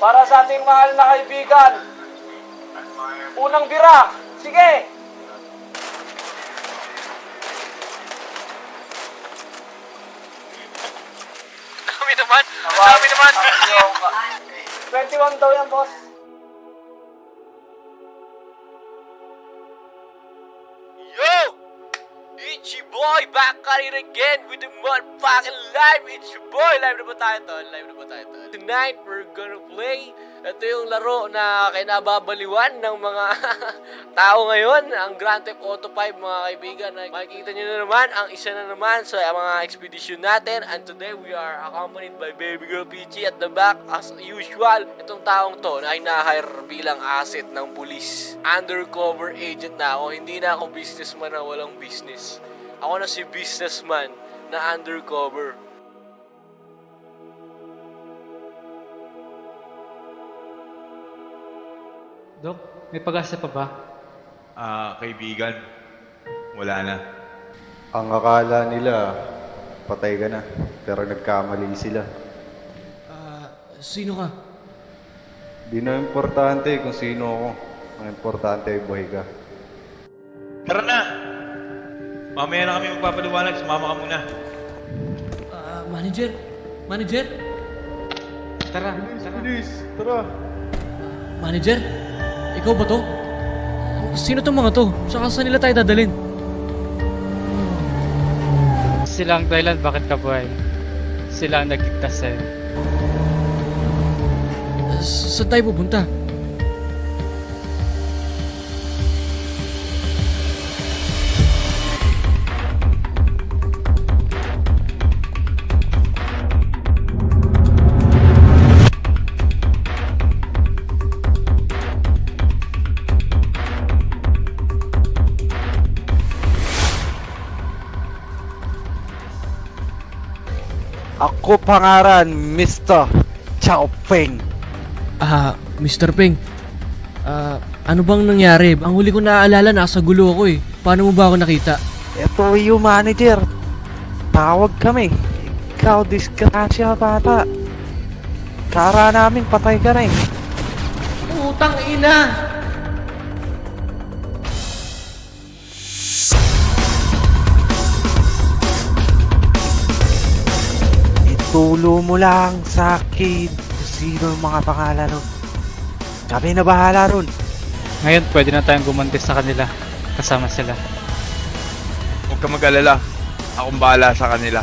Para sa ating mahal na kaibigan. Unang bira. Sige. Dami naman. Ang dami naman. 21 daw yan, boss. It's your boy back at it again with the motherfucking live. It's your boy. Live na ba tayo tol? Live na ba tayo tol? Tonight, we're gonna play. Ito yung laro na kinababaliwan ng mga tao ngayon. Ang Grand Theft Auto 5 mga kaibigan. Makikita nyo na naman ang isa na naman sa mga expedition natin. And today, we are accompanied by Baby Girl Peachy at the back as usual. Itong taong to na ay na-hire bilang asset ng pulis. Undercover agent na ako. Hindi na ako businessman na walang business. Ako na si businessman na undercover. Dok, may pag-asa pa ba? Ah, kaibigan. Wala na. Ang akala nila, patay ka na. Pero nagkamali sila. Ah, sino ka? Di na importante kung sino ako. Ang importante ay buhay ka. Tara na! Mamaya na kami magpapaliwanag. Sumama ka muna. Ah, manager? Manager? Tara, tara. Please, tara. Manager? Ikaw ba to? Sino tong mga to? Saka saan nila tayo dadalhin? Sila ang dahilan bakit ka buhay. Sila ang nagligtas sa'yo. S- saan tayo pupunta? Ako pangaran, Mr. Chao Feng. Ah, Mr. Peng. Ah, ano bang nangyari? Ang huli ko naaalala, nasa gulo ako eh. Paano mo ba ako nakita? Ito yung manager. Tawag kami. Ikaw, disgrasya bata. Kara namin, patay ka rin. Utang ina! Itulo mo lang sa akin kung sino ang mga pangalan nun. Kami na bahala ron. Ngayon, pwede na tayong gumanti sa kanila. Kasama sila. Huwag ka mag-alala. Akong bahala sa kanila.